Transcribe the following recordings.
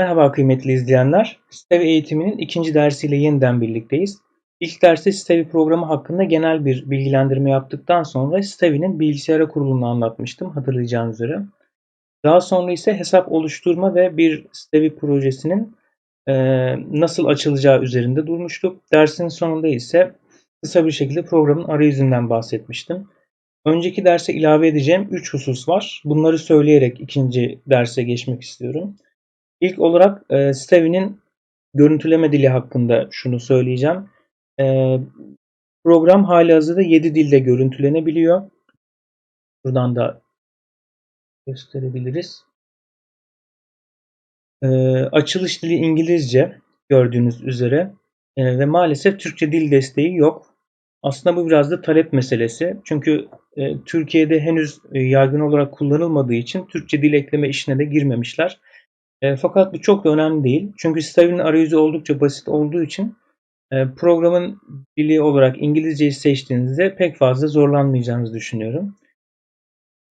Merhaba kıymetli izleyenler. Stevi eğitiminin ikinci dersiyle yeniden birlikteyiz. İlk derste Stevi programı hakkında genel bir bilgilendirme yaptıktan sonra Stevi'nin bilgisayara kurulumunu anlatmıştım hatırlayacağınız üzere. Daha sonra ise hesap oluşturma ve bir Stevi projesinin e, nasıl açılacağı üzerinde durmuştuk. Dersin sonunda ise kısa bir şekilde programın arayüzünden bahsetmiştim. Önceki derse ilave edeceğim 3 husus var. Bunları söyleyerek ikinci derse geçmek istiyorum. İlk olarak e, Stevi'nin görüntüleme dili hakkında şunu söyleyeceğim. E, program hali hazırda 7 dilde görüntülenebiliyor. Buradan da gösterebiliriz. E, açılış dili İngilizce gördüğünüz üzere e, ve maalesef Türkçe dil desteği yok. Aslında bu biraz da talep meselesi. Çünkü e, Türkiye'de henüz e, yaygın olarak kullanılmadığı için Türkçe dil ekleme işine de girmemişler. E, fakat bu çok da önemli değil. Çünkü Stavi'nin arayüzü oldukça basit olduğu için e, programın dili olarak İngilizceyi seçtiğinizde pek fazla zorlanmayacağınızı düşünüyorum.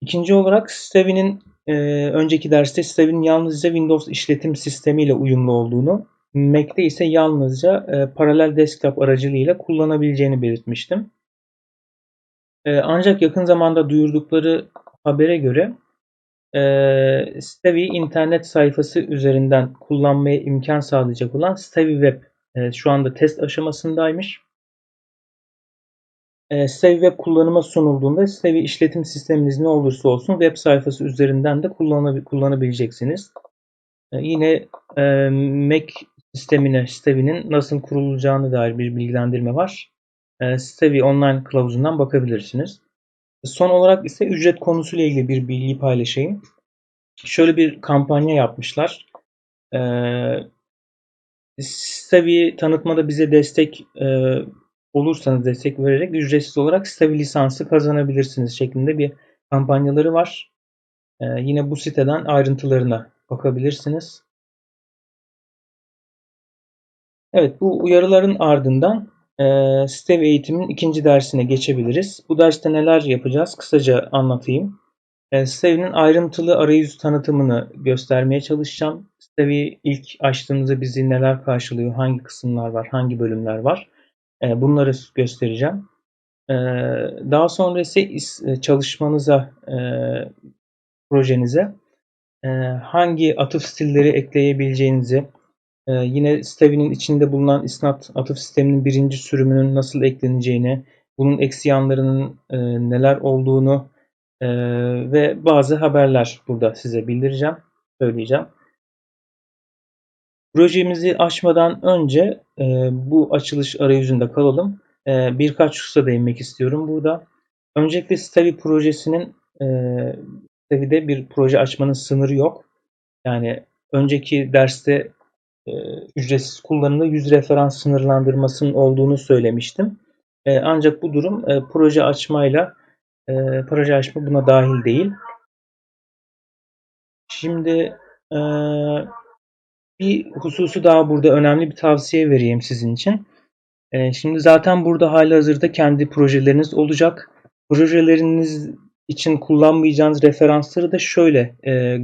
İkinci olarak Stavi'nin e, önceki derste Stavi'nin yalnızca Windows işletim sistemiyle uyumlu olduğunu, Mac'te ise yalnızca e, paralel desktop aracılığıyla kullanabileceğini belirtmiştim. E, ancak yakın zamanda duyurdukları habere göre e, Stavi internet sayfası üzerinden kullanmaya imkan sağlayacak olan Stavi Web e, şu anda test aşamasındaymış. E, Stavi Web kullanıma sunulduğunda Stavi işletim sisteminiz ne olursa olsun web sayfası üzerinden de kullanabileceksiniz. E, yine e, Mac sistemine Stavi'nin nasıl kurulacağını dair bir bilgilendirme var. E, Stavi online kılavuzundan bakabilirsiniz. Son olarak ise ücret konusuyla ilgili bir bilgi paylaşayım. Şöyle bir kampanya yapmışlar. Ee, Stavi tanıtmada bize destek e, olursanız destek vererek ücretsiz olarak Stavi lisansı kazanabilirsiniz şeklinde bir kampanyaları var. Ee, yine bu siteden ayrıntılarına bakabilirsiniz. Evet bu uyarıların ardından e, STEV eğitiminin ikinci dersine geçebiliriz. Bu derste neler yapacağız kısaca anlatayım. E, ayrıntılı arayüz tanıtımını göstermeye çalışacağım. STEV'i ilk açtığımızda bizi neler karşılıyor, hangi kısımlar var, hangi bölümler var e, bunları göstereceğim. E, daha sonra ise e, çalışmanıza, e, projenize e, hangi atıf stilleri ekleyebileceğinizi, ee, yine Stavi'nin içinde bulunan isnat atıf sisteminin birinci sürümünün nasıl ekleneceğini, bunun eksi yanlarının e, neler olduğunu e, ve bazı haberler burada size bildireceğim, söyleyeceğim. Projemizi açmadan önce e, bu açılış arayüzünde kalalım. E, birkaç hususa değinmek istiyorum burada. Öncelikle Stavi projesinin e, Stavi'de bir proje açmanın sınırı yok. Yani önceki derste e, ücretsiz kullanımda yüz referans sınırlandırmasının olduğunu söylemiştim. E, ancak bu durum e, proje açmayla proje açma buna dahil değil. Şimdi bir hususu daha burada önemli bir tavsiye vereyim sizin için. Şimdi zaten burada hali hazırda kendi projeleriniz olacak. Projeleriniz için kullanmayacağınız referansları da şöyle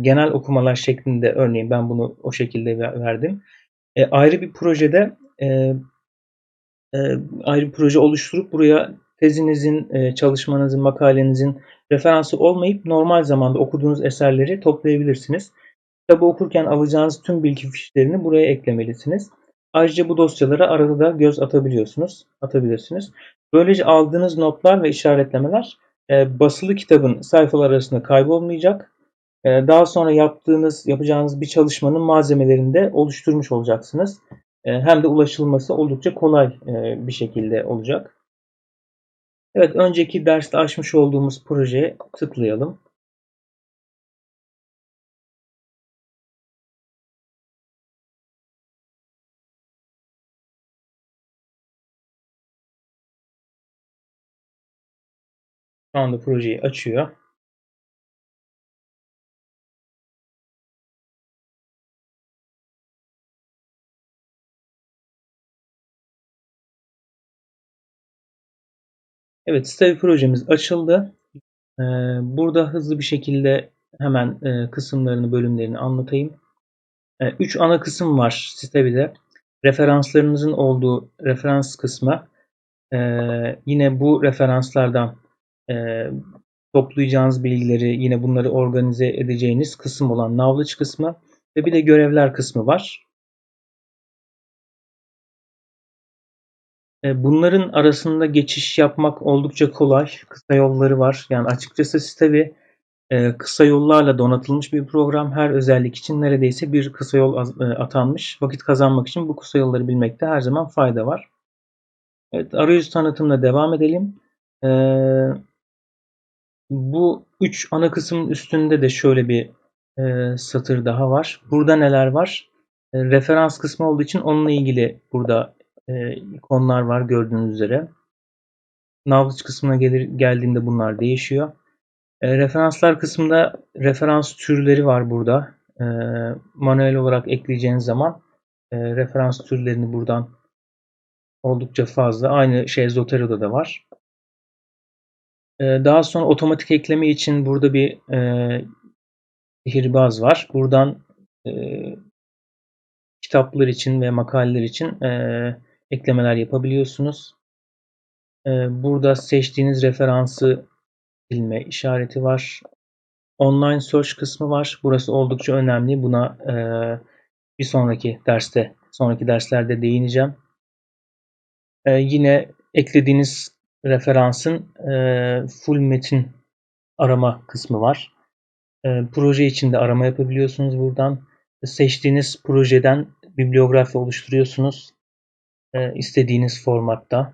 genel okumalar şeklinde örneğin ben bunu o şekilde verdim. E, ayrı bir projede e, e, ayrı bir proje oluşturup buraya tezinizin, e, çalışmanızın, makalenizin referansı olmayıp normal zamanda okuduğunuz eserleri toplayabilirsiniz. Kitabı okurken alacağınız tüm bilgi fişlerini buraya eklemelisiniz. Ayrıca bu dosyalara arada da göz atabiliyorsunuz, atabilirsiniz. Böylece aldığınız notlar ve işaretlemeler e, basılı kitabın sayfalar arasında kaybolmayacak daha sonra yaptığınız, yapacağınız bir çalışmanın malzemelerini de oluşturmuş olacaksınız. Ee, hem de ulaşılması oldukça kolay e, bir şekilde olacak. Evet, önceki derste açmış olduğumuz projeye tıklayalım. Şu anda projeyi açıyor. Evet, Stavi projemiz açıldı. Ee, burada hızlı bir şekilde hemen e, kısımlarını, bölümlerini anlatayım. E, üç ana kısım var sitede. Referanslarınızın olduğu referans kısmı. E, yine bu referanslardan e, toplayacağınız bilgileri, yine bunları organize edeceğiniz kısım olan knowledge kısmı ve bir de görevler kısmı var. Bunların arasında geçiş yapmak oldukça kolay. Kısa yolları var. Yani açıkçası bir e, kısa yollarla donatılmış bir program. Her özellik için neredeyse bir kısa yol e, atanmış. Vakit kazanmak için bu kısa yolları bilmekte her zaman fayda var. Evet, arayüz tanıtımına devam edelim. Bu üç ana kısmın üstünde de şöyle bir satır daha var. Burada neler var? Referans kısmı olduğu için onunla ilgili burada e, ikonlar var gördüğünüz üzere. Knowledge kısmına gelir, geldiğinde bunlar değişiyor. E, referanslar kısmında referans türleri var burada. E, manuel olarak ekleyeceğiniz zaman e, referans türlerini buradan oldukça fazla. Aynı şey Zotero'da da var. E, daha sonra otomatik ekleme için burada bir e, sihirbaz var. Buradan e, kitaplar için ve makaleler için e, eklemeler yapabiliyorsunuz. Ee, burada seçtiğiniz referansı silme işareti var. Online search kısmı var. Burası oldukça önemli. Buna e, bir sonraki derste, sonraki derslerde değineceğim. Ee, yine eklediğiniz referansın e, full metin arama kısmı var. E, proje içinde arama yapabiliyorsunuz buradan. Seçtiğiniz projeden bibliografi oluşturuyorsunuz istediğiniz formatta.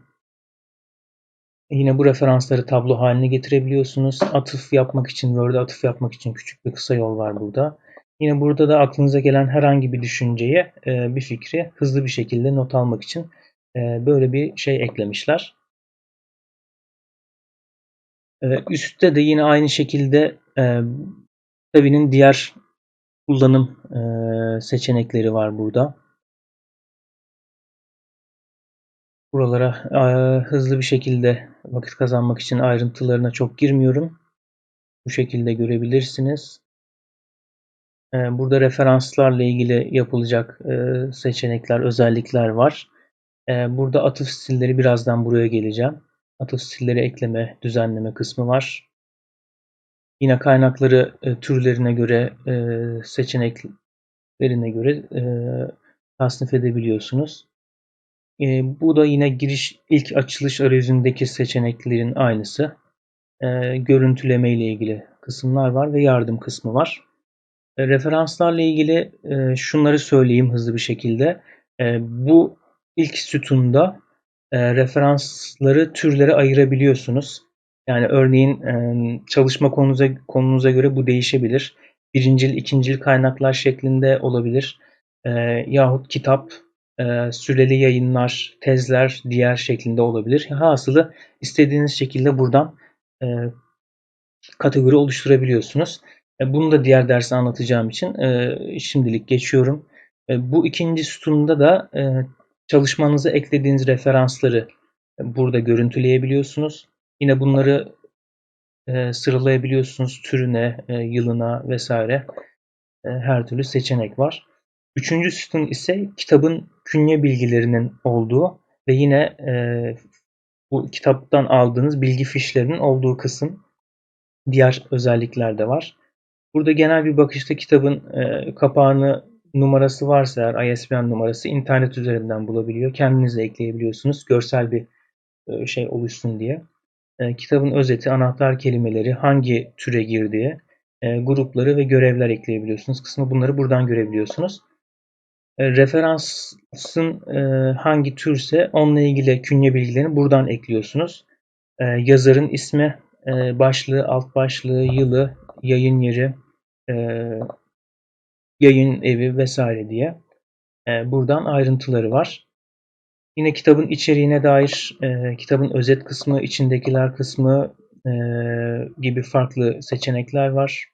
Yine bu referansları tablo haline getirebiliyorsunuz. Atıf yapmak için, Word'e atıf yapmak için küçük bir kısa yol var burada. Yine burada da aklınıza gelen herhangi bir düşünceyi, e, bir fikri hızlı bir şekilde not almak için e, böyle bir şey eklemişler. Üstte de yine aynı şekilde tabinin diğer kullanım seçenekleri var burada. Buralara hızlı bir şekilde vakit kazanmak için ayrıntılarına çok girmiyorum. Bu şekilde görebilirsiniz. Burada referanslarla ilgili yapılacak seçenekler, özellikler var. Burada atıf stilleri birazdan buraya geleceğim. Atıf stilleri ekleme, düzenleme kısmı var. Yine kaynakları türlerine göre, seçeneklerine göre tasnif edebiliyorsunuz. E, bu da yine giriş ilk açılış arayüzündeki seçeneklerin aynısı. E, görüntüleme ile ilgili kısımlar var ve yardım kısmı var. E, referanslarla ilgili e, şunları söyleyeyim hızlı bir şekilde. E, bu ilk sütunda e, referansları türlere ayırabiliyorsunuz. Yani örneğin e, çalışma konunuza, konunuza göre bu değişebilir. Birincil, ikincil kaynaklar şeklinde olabilir. E, yahut kitap, e, süreli yayınlar, tezler, diğer şeklinde olabilir. Hasılı istediğiniz şekilde buradan e, kategori oluşturabiliyorsunuz. E, bunu da diğer derste anlatacağım için e, şimdilik geçiyorum. E, bu ikinci sütunda da e, çalışmanıza eklediğiniz referansları burada görüntüleyebiliyorsunuz. Yine bunları e, sıralayabiliyorsunuz türüne, e, yılına vesaire. E, her türlü seçenek var. Üçüncü sütun ise kitabın künye bilgilerinin olduğu ve yine e, bu kitaptan aldığınız bilgi fişlerinin olduğu kısım. Diğer özellikler de var. Burada genel bir bakışta kitabın e, kapağını numarası varsa eğer ISBN numarası internet üzerinden bulabiliyor. Kendiniz de ekleyebiliyorsunuz. Görsel bir e, şey oluşsun diye. E, kitabın özeti, anahtar kelimeleri, hangi türe girdiği, e, grupları ve görevler ekleyebiliyorsunuz. Kısmı bunları buradan görebiliyorsunuz. E, referansın e, hangi türse onunla ilgili künye bilgilerini buradan ekliyorsunuz. E, yazarın ismi, başlığı, alt başlığı, yılı, yayın yeri, yayın evi vesaire diye buradan ayrıntıları var. Yine kitabın içeriğine dair kitabın özet kısmı, içindekiler kısmı gibi farklı seçenekler var.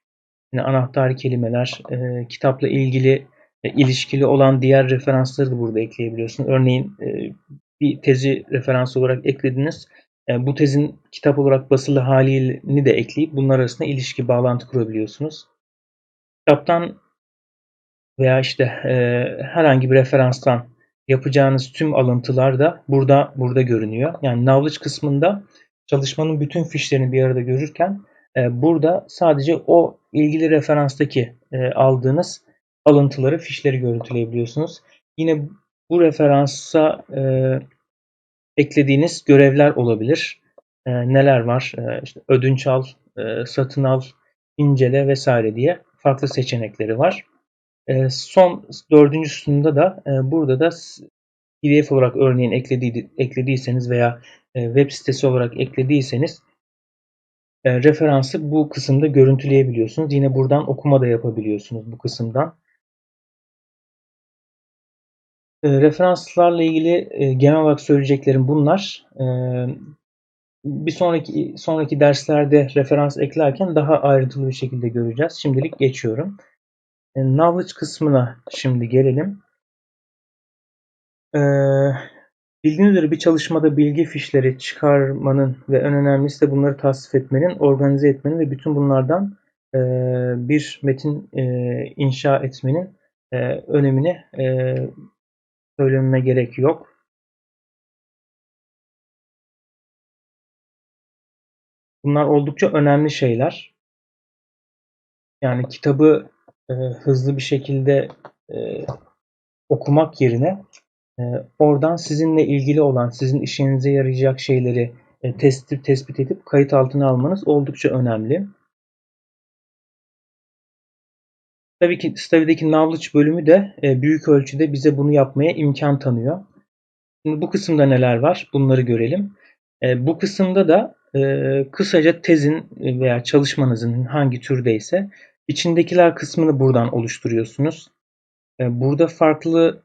Yine anahtar kelimeler, kitapla ilgili e, ilişkili olan diğer referansları da burada ekleyebiliyorsun. Örneğin e, bir tezi referans olarak eklediniz. E, bu tezin kitap olarak basılı halini de ekleyip bunlar arasında ilişki, bağlantı kurabiliyorsunuz. Kitaptan veya işte e, herhangi bir referanstan yapacağınız tüm alıntılar da burada burada görünüyor. Yani knowledge kısmında çalışmanın bütün fişlerini bir arada görürken e, burada sadece o ilgili referanstaki e, aldığınız alıntıları, fişleri görüntüleyebiliyorsunuz. Yine bu referansa e, eklediğiniz görevler olabilir. E, neler var? E, işte ödünç al, e, satın al, incele vesaire diye farklı seçenekleri var. E, son dördüncü sütunda da e, burada da PDF olarak örneğin eklediği, eklediyseniz veya e, web sitesi olarak eklediyseniz e, referansı bu kısımda görüntüleyebiliyorsunuz. Yine buradan okuma da yapabiliyorsunuz bu kısımdan. E, referanslarla ilgili e, genel olarak söyleyeceklerim bunlar. E, bir sonraki sonraki derslerde referans eklerken daha ayrıntılı bir şekilde göreceğiz. Şimdilik geçiyorum. E, knowledge kısmına şimdi gelelim. E, bildiğiniz üzere bir çalışmada bilgi fişleri çıkarmanın ve en önemlisi de bunları tasnif etmenin, organize etmenin ve bütün bunlardan e, bir metin e, inşa etmenin e, önemini e, söylememe gerek yok. Bunlar oldukça önemli şeyler. Yani kitabı e, hızlı bir şekilde e, okumak yerine e, oradan sizinle ilgili olan, sizin işinize yarayacak şeyleri e, tespit, tespit edip kayıt altına almanız oldukça önemli. Tabii ki Stavi'deki knowledge bölümü de e, büyük ölçüde bize bunu yapmaya imkan tanıyor. Şimdi bu kısımda neler var? Bunları görelim. E, bu kısımda da e, kısaca tezin veya çalışmanızın hangi türdeyse içindekiler kısmını buradan oluşturuyorsunuz. Burada farklı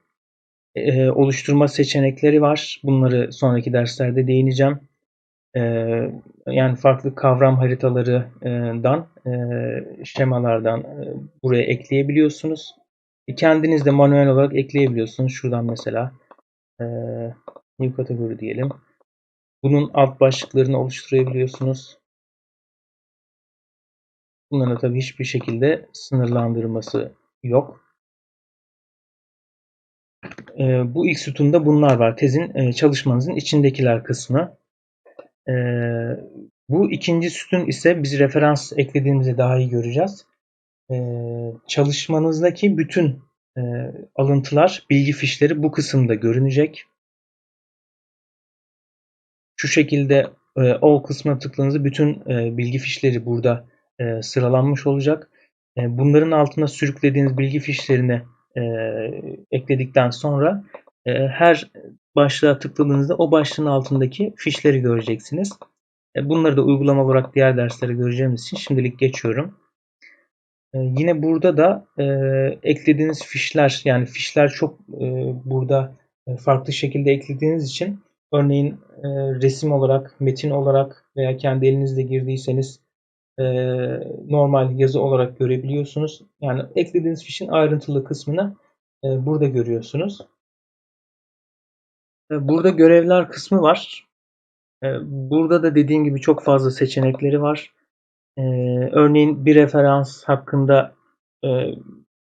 oluşturma seçenekleri var. Bunları sonraki derslerde değineceğim. E, yani farklı kavram haritalarından, e, şemalardan e, buraya ekleyebiliyorsunuz. E, kendiniz de manuel olarak ekleyebiliyorsunuz. Şuradan mesela new kategori diyelim. Bunun alt başlıklarını oluşturabiliyorsunuz. Bunların tabii hiçbir şekilde sınırlandırması yok. Bu ilk sütunda bunlar var. Tezin çalışmanızın içindekiler kısmı. E, bu ikinci sütun ise biz referans eklediğimizde daha iyi göreceğiz. E, çalışmanızdaki bütün e, alıntılar, bilgi fişleri bu kısımda görünecek. Şu şekilde e, o kısmına tıkladığınızda bütün e, bilgi fişleri burada e, sıralanmış olacak. E, bunların altına sürüklediğiniz bilgi fişlerini e, ekledikten sonra her başlığa tıkladığınızda o başlığın altındaki fişleri göreceksiniz. E, bunları da uygulama olarak diğer derslere göreceğimiz için şimdilik geçiyorum. E, yine burada da e, eklediğiniz fişler yani fişler çok e, burada e, farklı şekilde eklediğiniz için örneğin resim olarak, metin olarak veya kendi elinizle girdiyseniz normal yazı olarak görebiliyorsunuz. Yani eklediğiniz fişin ayrıntılı kısmını burada görüyorsunuz. E, burada görevler kısmı var. E, burada da dediğim gibi çok fazla seçenekleri var. E, örneğin bir referans hakkında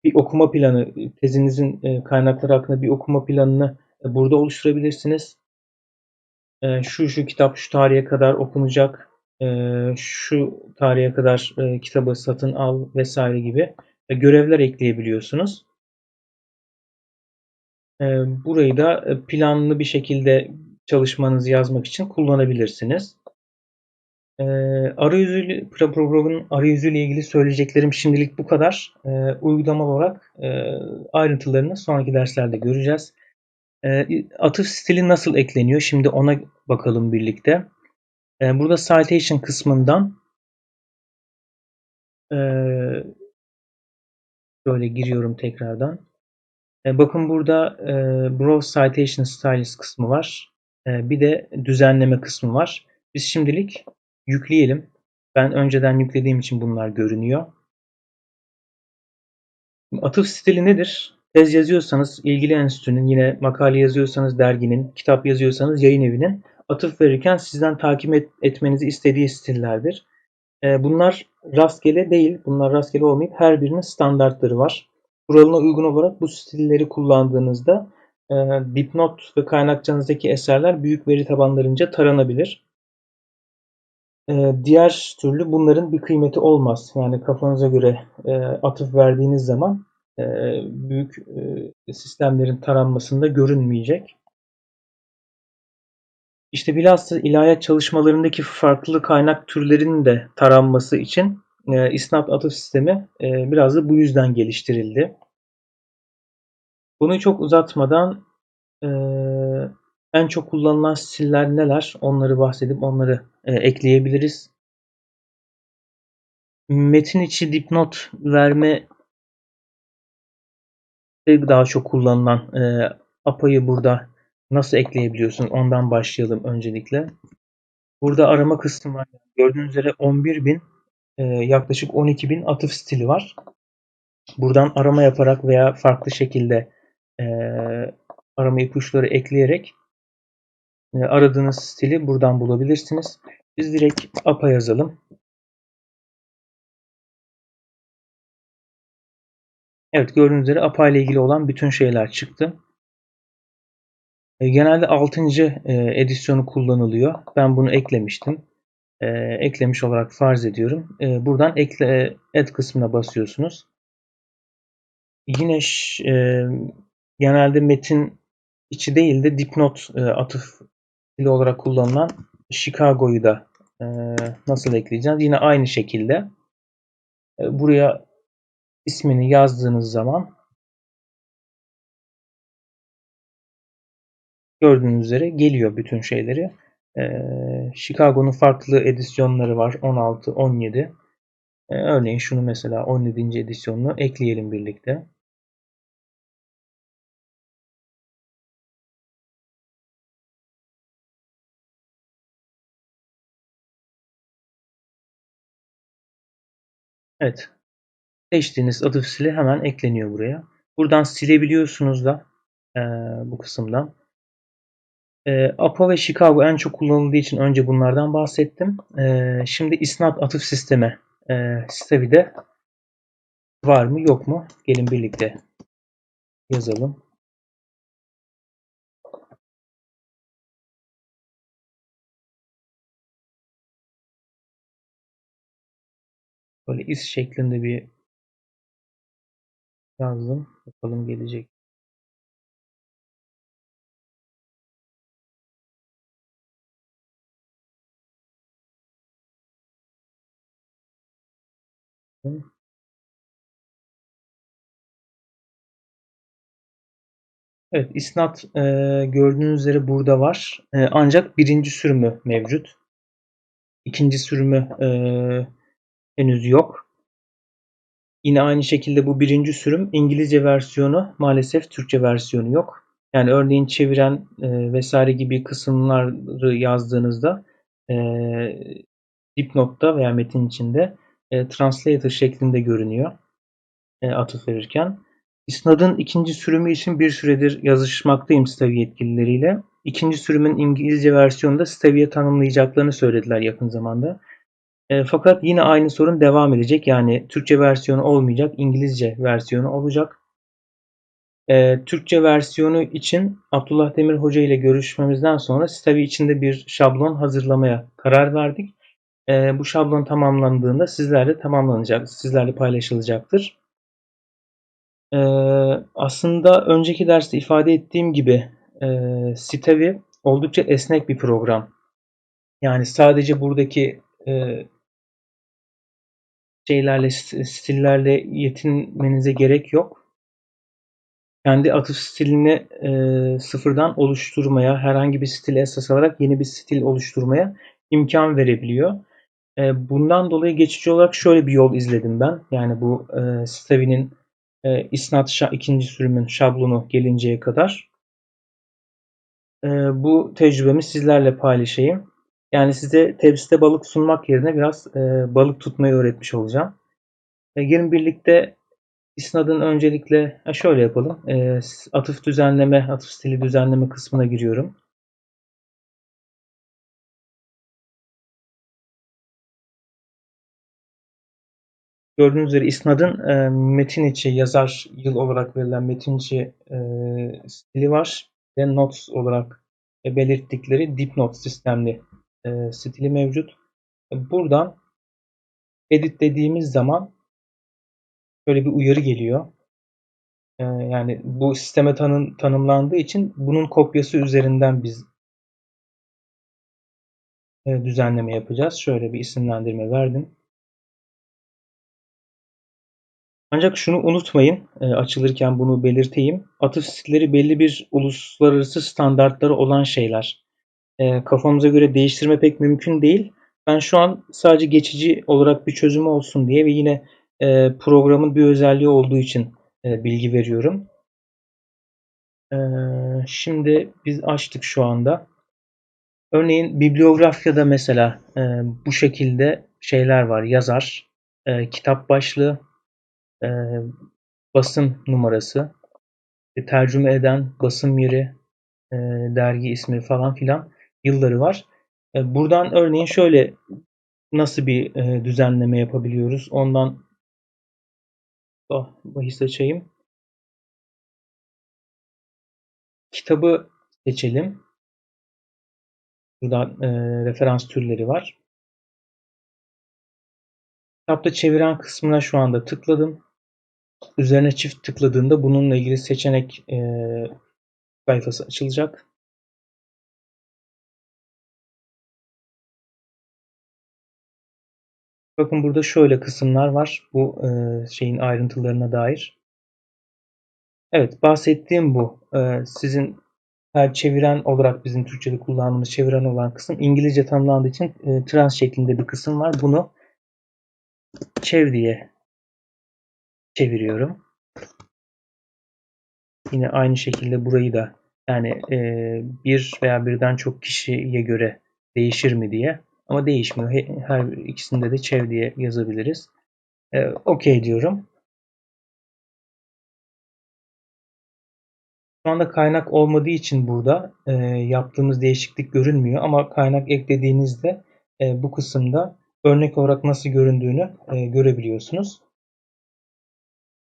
bir okuma planı, tezinizin kaynakları hakkında bir okuma planını burada oluşturabilirsiniz. Şu şu kitap şu tarihe kadar okunacak şu tarihe kadar kitabı satın al vesaire gibi görevler ekleyebiliyorsunuz. E, burayı da e, planlı bir şekilde çalışmanızı yazmak için kullanabilirsiniz. E, arayüzü, programın arayüzüyle ilgili söyleyeceklerim şimdilik bu kadar. E, uygulama olarak e, ayrıntılarını sonraki derslerde göreceğiz. E, atıf stili nasıl ekleniyor? Şimdi ona bakalım birlikte. Ee, burada citation kısmından böyle giriyorum tekrardan. Ee, bakın burada Browse Citation Styles kısmı var. Ee, bir de düzenleme kısmı var. Biz şimdilik yükleyelim. Ben önceden yüklediğim için bunlar görünüyor. Atıf stili nedir? Tez yazıyorsanız ilgili enstitünün, yine makale yazıyorsanız derginin, kitap yazıyorsanız yayın evinin atıf verirken sizden takip et, etmenizi istediği stillerdir. E, bunlar rastgele değil. Bunlar rastgele olmayıp her birinin standartları var. Kuralına uygun olarak bu stilleri kullandığınızda e, dipnot ve kaynakçanızdaki eserler büyük veri tabanlarınca taranabilir. E, diğer türlü bunların bir kıymeti olmaz. Yani kafanıza göre e, atıf verdiğiniz zaman e, büyük e, sistemlerin taranmasında görünmeyecek. İşte bilhassa ilahiyat çalışmalarındaki farklı kaynak türlerinin de taranması için e, isnat atıf sistemi e, biraz da bu yüzden geliştirildi. Bunu çok uzatmadan e, en çok kullanılan stiller neler onları bahsedip onları e, ekleyebiliriz. Metin içi dipnot verme daha çok kullanılan e, APA'yı burada nasıl ekleyebiliyorsun ondan başlayalım öncelikle. Burada arama kısmı var. Gördüğünüz üzere 11.000 e, yaklaşık 12.000 atıf stili var. Buradan arama yaparak veya farklı şekilde e, arama ipuçları ekleyerek e, aradığınız stili buradan bulabilirsiniz. Biz direkt APA yazalım. Evet gördüğünüz üzere APA ile ilgili olan bütün şeyler çıktı. E, genelde 6. E, edisyonu kullanılıyor. Ben bunu eklemiştim. E, eklemiş olarak farz ediyorum. Buradan ekle add kısmına basıyorsunuz. Yine genelde metin içi değil de dipnot atıf dili olarak kullanılan Chicago'yu da nasıl ekleyeceğiz? Yine aynı şekilde buraya ismini yazdığınız zaman gördüğünüz üzere geliyor bütün şeyleri. Ee, Chicago'nun farklı edisyonları var. 16, 17. Ee, örneğin şunu mesela 17. edisyonunu ekleyelim birlikte. Evet. Seçtiğiniz adı sili hemen ekleniyor buraya. Buradan silebiliyorsunuz da e, bu kısımdan. E, APA ve Chicago en çok kullanıldığı için önce bunlardan bahsettim. E, şimdi isnat atıf sistemi e, Stavi'de var mı yok mu? Gelin birlikte yazalım. Böyle is şeklinde bir yazdım. Bakalım gelecek. Evet, isnat e, gördüğünüz üzere burada var. E, ancak birinci sürümü mevcut. İkinci sürümü e, henüz yok. Yine aynı şekilde bu birinci sürüm İngilizce versiyonu maalesef Türkçe versiyonu yok. Yani örneğin çeviren e, vesaire gibi kısımları yazdığınızda e, dipnotta veya metin içinde e, translator şeklinde görünüyor e, atıf verirken. İsnad'ın ikinci sürümü için bir süredir yazışmaktayım Stavi yetkilileriyle. İkinci sürümün İngilizce versiyonunda da Stavi'ye tanımlayacaklarını söylediler yakın zamanda. E, fakat yine aynı sorun devam edecek. Yani Türkçe versiyonu olmayacak, İngilizce versiyonu olacak. E, Türkçe versiyonu için Abdullah Demir Hoca ile görüşmemizden sonra Stavi içinde bir şablon hazırlamaya karar verdik. E, bu şablon tamamlandığında sizlerle tamamlanacak, sizlerle paylaşılacaktır. E, aslında önceki derste ifade ettiğim gibi e, Stavi oldukça esnek bir program. Yani sadece buradaki e, şeylerle, stillerle yetinmenize gerek yok. Kendi atıf stilini e, sıfırdan oluşturmaya, herhangi bir stil esas alarak yeni bir stil oluşturmaya imkan verebiliyor. E, bundan dolayı geçici olarak şöyle bir yol izledim ben. Yani bu e, Stavi'nin e, isnat ikinci sürümün şablonu gelinceye kadar. E, bu tecrübemi sizlerle paylaşayım. Yani size tepside balık sunmak yerine biraz e, balık tutmayı öğretmiş olacağım. E, gelin birlikte isnadın öncelikle ha şöyle yapalım. E, atıf düzenleme, atıf stili düzenleme kısmına giriyorum. Gördüğünüz üzere isnadın e, metin içi yazar yıl olarak verilen metin içi e, stili var ve notes olarak e, belirttikleri dipnot sistemli e, stili mevcut. Buradan edit dediğimiz zaman böyle bir uyarı geliyor. E, yani bu sisteme tanım, tanımlandığı için bunun kopyası üzerinden biz e, düzenleme yapacağız. Şöyle bir isimlendirme verdim. Ancak şunu unutmayın, e, açılırken bunu belirteyim. Atıf stilleri belli bir uluslararası standartları olan şeyler. E, kafamıza göre değiştirme pek mümkün değil. Ben şu an sadece geçici olarak bir çözüm olsun diye ve yine e, programın bir özelliği olduğu için bilgi veriyorum. Şimdi biz açtık şu anda. Örneğin bibliografyada mesela bu şekilde şeyler var. Yazar, kitap başlığı, e, basım numarası, e, tercüme eden basım yeri, e, dergi ismi falan filan yılları var. E, buradan örneğin şöyle nasıl bir e, düzenleme yapabiliyoruz? Ondan oh, bahis açayım. Kitabı seçelim. Burada e, referans türleri var. Kitapta çeviren kısmına şu anda tıkladım. Üzerine çift tıkladığında bununla ilgili seçenek e, sayfası açılacak. Bakın burada şöyle kısımlar var. Bu e, şeyin ayrıntılarına dair. Evet bahsettiğim bu. E, sizin her çeviren olarak bizim Türkçe'de kullandığımız çeviren olan kısım İngilizce tanımlandığı için e, trans şeklinde bir kısım var. Bunu çev diye çeviriyorum. Yine aynı şekilde burayı da yani e, bir veya birden çok kişiye göre değişir mi diye ama değişmiyor. Her ikisinde de çev diye yazabiliriz. E, Okey diyorum. Şu anda kaynak olmadığı için burada e, yaptığımız değişiklik görünmüyor ama kaynak eklediğinizde e, bu kısımda örnek olarak nasıl göründüğünü e, görebiliyorsunuz.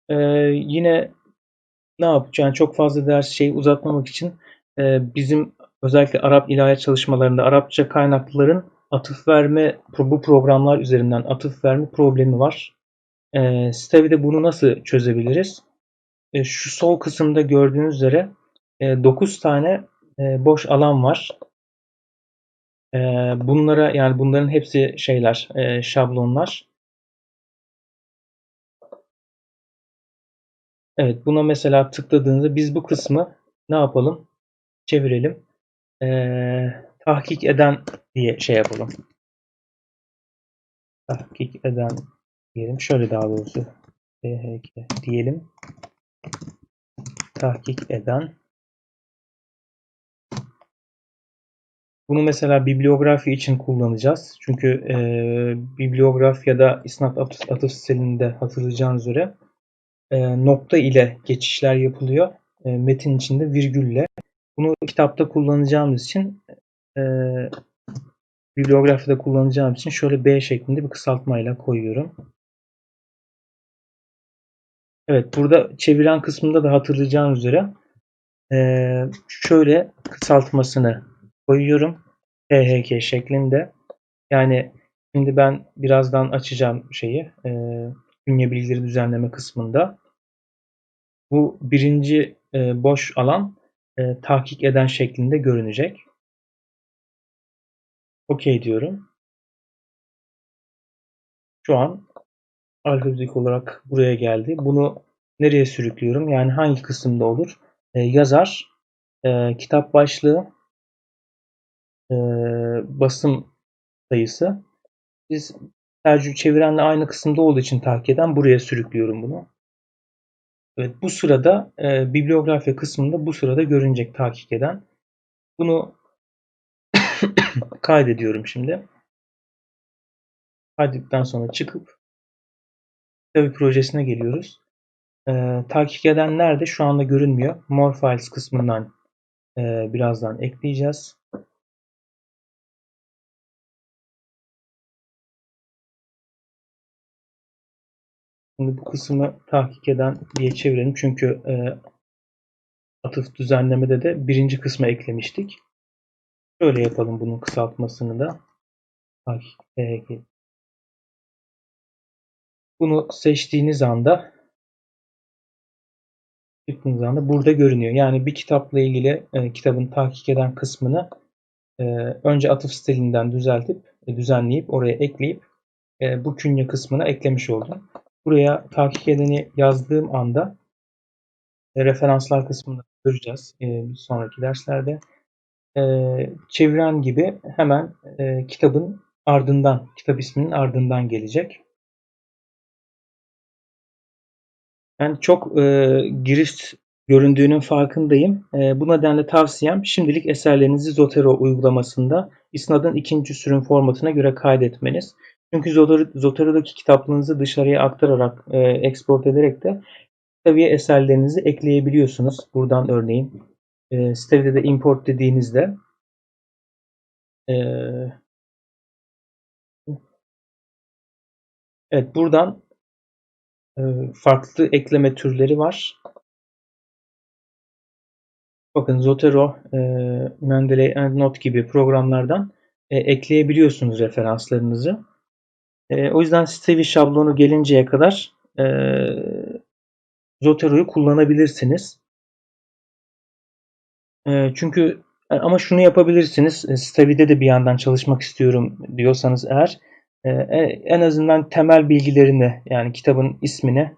E, yine ne yapacağım? Yani çok fazla ders şey uzatmamak için e, bizim özellikle Arap ilahiyat çalışmalarında Arapça kaynakların atıf verme bu programlar üzerinden atıf verme problemi var. E, Stavi'de bunu nasıl çözebiliriz? E, şu sol kısımda gördüğünüz üzere e, 9 tane e, boş alan var. E, bunlara yani bunların hepsi şeyler, e, şablonlar. Evet, buna mesela tıkladığınızda biz bu kısmı ne yapalım? Çevirelim. Ee, tahkik eden diye şey yapalım. Tahkik eden diyelim. Şöyle daha doğrusu THK diyelim. Tahkik eden. Bunu mesela bibliografi için kullanacağız. Çünkü e, bibliografyada isnat atıf, atıf stilinde hatırlayacağınız üzere e, nokta ile geçişler yapılıyor. E, metin içinde virgülle. Bunu kitapta kullanacağımız için e, bibliografide kullanacağım için şöyle B şeklinde bir kısaltmayla koyuyorum. Evet burada çeviren kısmında da hatırlayacağınız üzere e, şöyle kısaltmasını koyuyorum. THK şeklinde. Yani şimdi ben birazdan açacağım şeyi. E, bünye bilgileri düzenleme kısmında. Bu birinci e, boş alan e, tahkik eden şeklinde görünecek. OK diyorum. Şu an alfabetik olarak buraya geldi. Bunu nereye sürüklüyorum? Yani hangi kısımda olur? E, yazar, e, kitap başlığı, e, basım sayısı. Biz tercih çevirenle aynı kısımda olduğu için tahkik eden buraya sürüklüyorum bunu. Evet, bu sırada e, bibliografya kısmında bu sırada görünecek tahkik eden. Bunu kaydediyorum şimdi. Kaydettikten sonra çıkıp tabi projesine geliyoruz. E, tahkik eden nerede? Şu anda görünmüyor. More Files kısmından e, birazdan ekleyeceğiz. Şimdi bu kısmı tahkik eden diye çevirelim. Çünkü e, atıf düzenlemede de birinci kısmı eklemiştik. Şöyle yapalım bunun kısaltmasını da. E, bunu seçtiğiniz anda çıktığınız anda burada görünüyor. Yani bir kitapla ilgili e, kitabın tahkik eden kısmını e, önce atıf stilinden düzeltip e, düzenleyip oraya ekleyip e, bu künye kısmına eklemiş oldum. Buraya tahkik edeni yazdığım anda e, referanslar kısmını göreceğiz e, bir sonraki derslerde. E, çeviren gibi hemen kitabın ardından, kitap isminin ardından gelecek. Yani çok girift göründüğünün farkındayım. Bu nedenle tavsiyem şimdilik eserlerinizi Zotero uygulamasında isnadın ikinci sürüm formatına göre kaydetmeniz. Çünkü Zotero'daki kitaplığınızı dışarıya aktararak, e, export ederek de seviye eserlerinizi ekleyebiliyorsunuz. Buradan örneğin e, Stevi'de de import dediğinizde e, evet buradan e, farklı ekleme türleri var. Bakın Zotero, e, Mendeley EndNote gibi programlardan e, ekleyebiliyorsunuz referanslarınızı. E, o yüzden Stevie şablonu gelinceye kadar e, Zotero'yu kullanabilirsiniz. E, çünkü e, ama şunu yapabilirsiniz. E, Stevie'de de bir yandan çalışmak istiyorum diyorsanız eğer e, en azından temel bilgilerini yani kitabın ismini,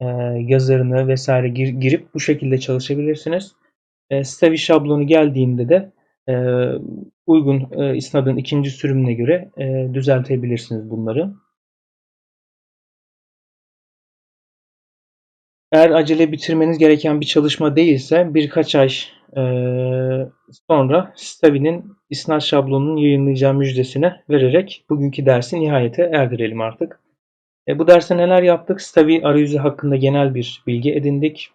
e, yazarını vesaire gir, girip bu şekilde çalışabilirsiniz. E, Stevie şablonu geldiğinde de e, uygun e, isnadın ikinci sürümüne göre e, düzeltebilirsiniz bunları. Eğer acele bitirmeniz gereken bir çalışma değilse birkaç ay e, sonra Stavi'nin isnat şablonunun yayınlayacağı müjdesini vererek bugünkü dersi nihayete erdirelim artık. E, bu derste neler yaptık? Stavi arayüzü hakkında genel bir bilgi edindik.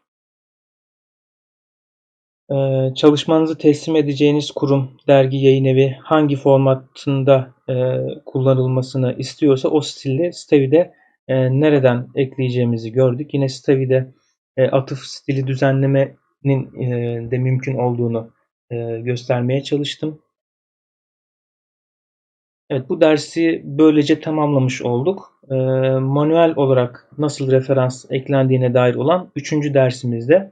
Ee, çalışmanızı teslim edeceğiniz kurum, dergi, yayınevi hangi formatında e, kullanılmasını istiyorsa o stilde Stevi'de e, nereden ekleyeceğimizi gördük. Yine Stevi'de e, atıf stili düzenlemenin e, de mümkün olduğunu e, göstermeye çalıştım. Evet bu dersi böylece tamamlamış olduk. Manuel olarak nasıl referans eklendiğine dair olan 3. dersimizde